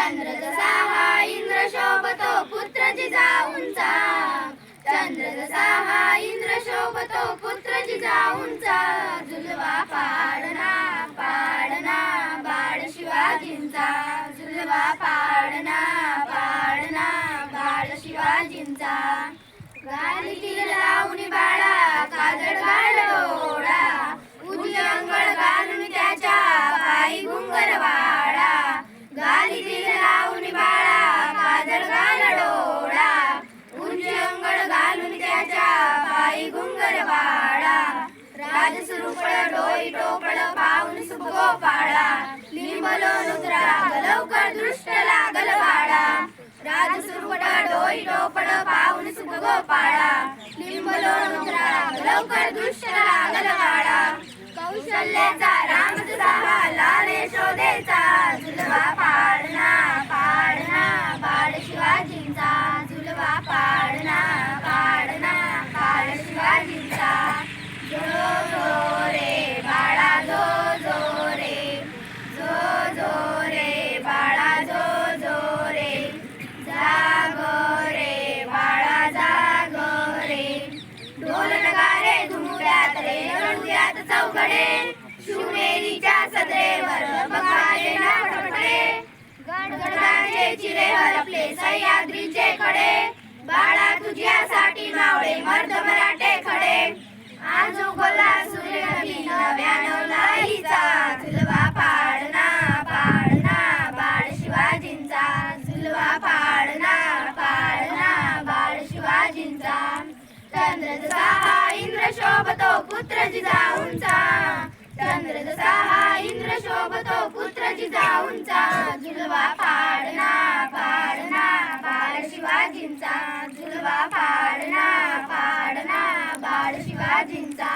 चंद्र जसा हा इंद्र शोभतो पुत्र जिजा उंचा चंद्र जसा हा इंद्र शोभतो पुत्र जिजा उंचा जुलवा पाडना पाडना बाळ शिवाजींचा. जुलवा पाडना पाडना बाळ शिवाजींचा. गाली सुरुपळ डोई टोपळ पाहून सुख गोपाळा. लिंबलो नुद्रा लवकर दृष्ट लागल बाळा कौशल्याचा राम तुझा लाले शोधेचा झुलवा पाडना धुमुऱ्यात रे शिवनेरीच्या सदरेवर बघाले गडगडाचे चिरे हरपले सह्याद्रीचे बाळा तुझ्यासाठी मावळे मर्द मराठे खडे. सूर्य झुलवा पाडना पाडना बाळ शिवाजींचा. झुलवा पाडना पाडना बाळ शिवाजींचा. चंद्र पुत्र जिजाऊंचा चंद्र जसा हा इंद्र शोभतो पुत्र जिजाऊंचा झुलवा पाडना पाडना बाळ शिवाजींचा झुलवा पाडना पाडना बाळ शिवाजींचा